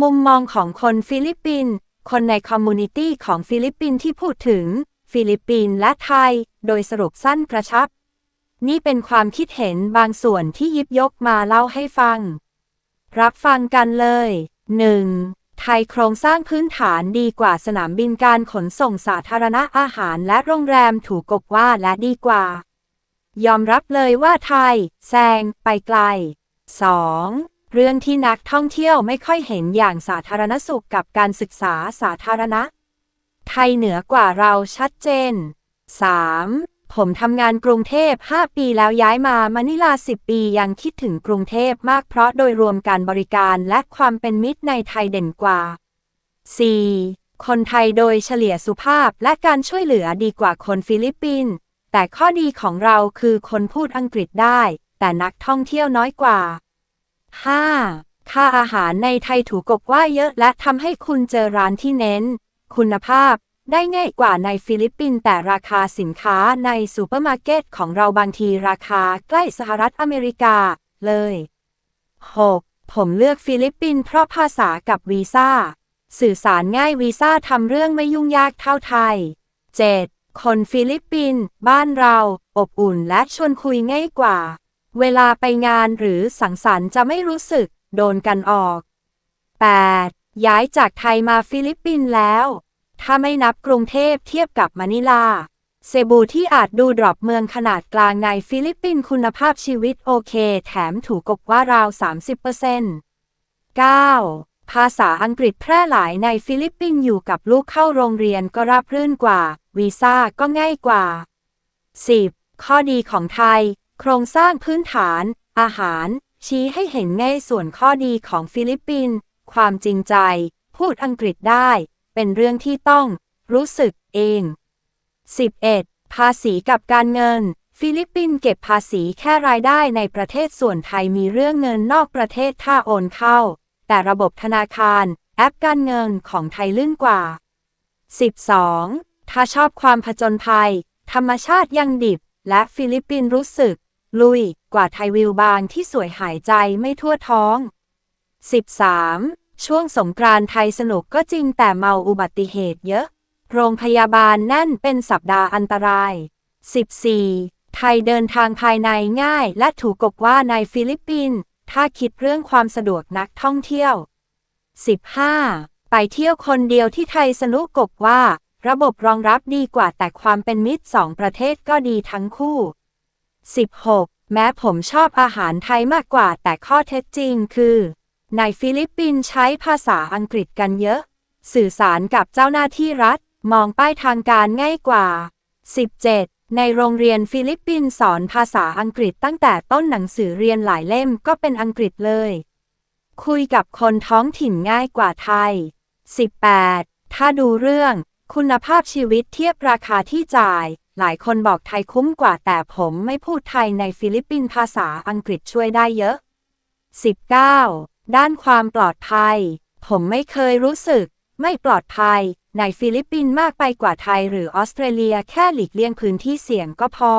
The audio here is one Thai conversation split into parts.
มุมมองของคนฟิลิปปินส์ คนในคอมมูนิตี้ของฟิลิปปินส์ที่พูดถึง ฟิลิปปินส์และไทย โดยสรุปสั้นกระชับ นี่เป็นความคิดเห็นบางส่วนที่ยิบยกมาเล่าให้ฟัง รับฟังกันเลย 1. ไทยโครงสร้างพื้นฐานดีกว่าสนามบินการขนส่งสาธารณะอาหารและโรงแรมถูกกบว่าและดีกว่า ยอมรับเลยว่าไทย แซง ไปไกล 2. เรื่องที่นักท่องเที่ยวไม่ค่อยเห็นอย่างสาธารณสุขกับการศึกษาสาธารณะ ไทยเหนือกว่าเราชัดเจน 3. ผมทำงานกรุงเทพ 5 ปีแล้วย้ายมามะนิลา 10 ปียังคิดถึงกรุงเทพมากเพราะโดยรวมการบริการและความเป็นมิตรในไทยเด่นกว่า 4. คนไทยโดยเฉลี่ยสุภาพและการช่วยเหลือดีกว่าคนฟิลิปปินส์แต่ข้อดีของเราคือคนพูดอังกฤษได้ แต่นักท่องเที่ยวน้อยกว่า 5. ค่าอาหารในไทยถูกกบว่าเยอะและทำให้คุณเจอร้านที่เน้น คุณภาพได้ง่ายกว่าในฟิลิปปินส์แต่ราคาสินค้าในซูเปอร์มาร์เก็ตของเราบางทีราคาใกล้สหรัฐอเมริกาเลย 6. ผมเลือกฟิลิปปินส์เพราะภาษากับวีซ่า สื่อสารง่ายวีซ่าทำเรื่องไม่ยุ่งยากเท่าไทย 7. คนฟิลิปปินส์บ้านเรา อบอุ่นและชวนคุยง่ายกว่า เวลาไปงานหรือสังสรรค์จะไม่รู้สึก โดนกันออก 8. ย้ายจากไทยมาฟิลิปปินส์แล้ว ถ้าไม่นับกรุงเทพเทียบกับมะนิลา เซบูที่อาจดูดรอปเมืองขนาดกลางในฟิลิปปินส์คุณภาพชีวิตโอเค แถมถูกกบว่าราว 30% 9. ภาษาอังกฤษแพร่หลายในฟิลิปปินส์อยู่กับลูกเข้าโรงเรียนก็ราบรื่นกว่า วีซ่าก็ง่ายกว่า 10. ข้อดีของไทย โครงสร้างพื้นฐาน อาหาร ชี้ให้เห็นง่ายส่วนข้อดีของฟิลิปปินส์ความจริงใจ พูดอังกฤษได้ เป็นเรื่องที่ต้อง รู้สึกเอง 11. ภาษีกับการเงิน ฟิลิปปินส์เก็บภาษีแค่รายได้ในประเทศส่วนไทยมีเรื่องเงินนอกประเทศถ้าโอนเข้า แต่ระบบธนาคาร แอปการเงินของไทยลื่นกว่า 12. ถ้าชอบความผจญภัย ธรรมชาติยังดิบ และฟิลิปปินส์รู้สึก ลุย กว่าไทยวิวบางที่สวยหายใจไม่ทั่วท้อง 13. ช่วงสงกรานต์ไทยสนุกก็จริงแต่เมาอุบัติเหตุเยอะ โรงพยาบาลแน่นเป็นสัปดาห์อันตราย 14. ไทยเดินทางภายในง่าย และถูกกบว่าในฟิลิปปินส์ถ้าคิดเรื่องความสะดวกนักท่องเที่ยว 15. ไปเที่ยวคนเดียวที่ไทยสนุกกบว่า ระบบรองรับดีกว่าแต่ความเป็นมิตรสองประเทศก็ดีทั้งคู่ 16. แม้ผมชอบอาหารไทยมากกว่าแต่ข้อเท็จจริงคือ ในฟิลิปปินส์ใช้ภาษาอังกฤษกันเยอะ สื่อสารกับเจ้าหน้าที่รัฐ มองป้ายทางการง่ายกว่า 17. ในโรงเรียนฟิลิปปินส์สอนภาษาอังกฤษตั้งแต่ต้นหนังสือเรียนหลายเล่มก็เป็นอังกฤษเลย คุยกับคนท้องถิ่นง่ายกว่าไทย 18. ถ้าดูเรื่อง คุณภาพชีวิตเทียบราคาที่จ่าย หลายคนบอกไทยคุ้มกว่าแต่ผมไม่พูดไทยในฟิลิปปินส์ภาษาอังกฤษช่วยได้เยอะ 19. ด้านความปลอดภัย ผมไม่เคยรู้สึก ไม่ปลอดภัย ในฟิลิปปินส์มากไปกว่าไทยหรือออสเตรเลียแค่หลีกเลี่ยงพื้นที่เสี่ยงก็พอ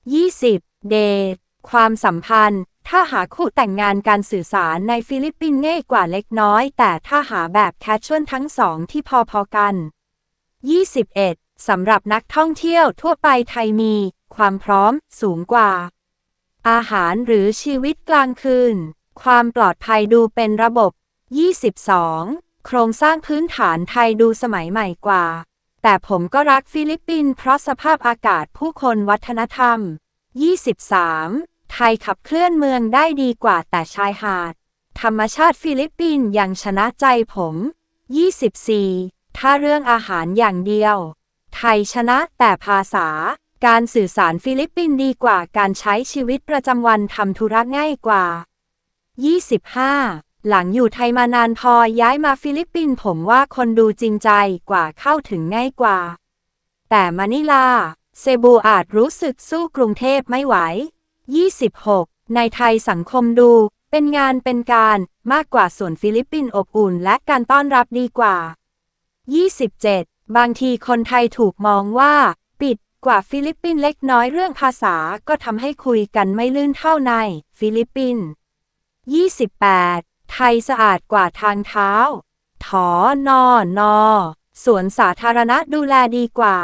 20. เดทความสัมพันธ์ ถ้าหาคู่แต่งงานการสื่อสารในฟิลิปปินส์ง่ายกว่าเล็กน้อย แต่ถ้าหาแบบแคชชวลทั้งสองที่พอๆกัน 21. สำหรับนักท่องเที่ยวทั่วไปไทยมี ความพร้อมสูงกว่า อาหารหรือชีวิตกลางคืน ความปลอดภัยดูเป็นระบบ 22. โครงสร้างพื้นฐานไทยดูสมัยใหม่กว่า แต่ผมก็รักฟิลิปปินส์เพราะสภาพอากาศผู้คนวัฒนธรรม 23. ไทยขับเคลื่อนเมืองได้ดีกว่าแต่ชายหาด ธรรมชาติฟิลิปปินส์ยังชนะใจผม 24. ถ้าเรื่องอาหารอย่างเดียว ไทยชนะแต่ภาษา การสื่อสารฟิลิปปินส์ดีกว่าการใช้ชีวิตประจำวันทำธุระง่ายกว่า 25. หลังอยู่ไทยมานานพอย้ายมาฟิลิปปินส์ผมว่าคนดูจริงใจกว่าเข้าถึงง่ายกว่า แต่มะนิลา เซบูอาจรู้สึกสู้กรุงเทพไม่ไหว 26. ในไทยสังคมดู เป็นงานเป็นการมากกว่าส่วนฟิลิปปินส์อบอุ่นและการต้อนรับดีกว่า 27. บางทีคนไทยถูกมองว่า ปิดกว่าฟิลิปปินส์เล็กน้อยเรื่องภาษาก็ทำให้คุยกันไม่ลื่นเท่าใน ฟิลิปปินส์ 28. ไทยสะอาดกว่าทางเท้า ถอนอนอสวนสาธารณะดูแลดีกว่า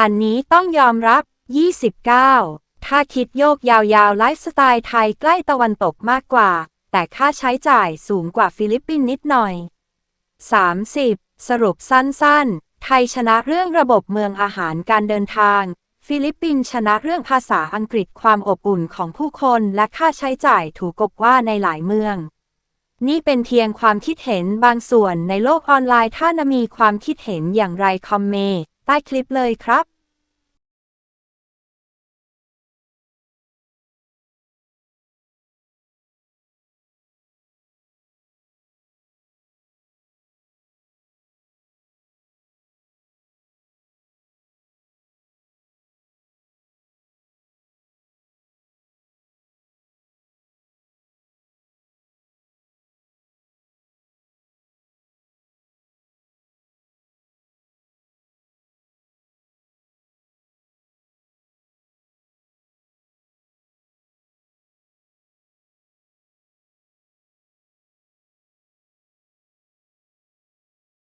อันนี้ต้องยอมรับ 29 ถ้าคิดโยกยาวๆ ไลฟ์สไตล์ไทยใกล้ตะวันตกมากกว่า แต่ค่าใช้จ่ายสูงกว่าฟิลิปปินส์นิดหน่อย 30. สรุปสั้นๆ ไทยชนะเรื่องระบบเมืองอาหารการเดินทาง ฟิลิปปินส์ชนะเรื่องภาษาอังกฤษความอบอุ่นของผู้คนและค่าใช้จ่ายถูกกบว่าในหลายเมือง นี่เป็นเพียงความคิดเห็นบางส่วนในโลกออนไลน์ถ้านมีความคิดเห็นอย่างไรคอมเมนต์ใต้คลิปเลยครับ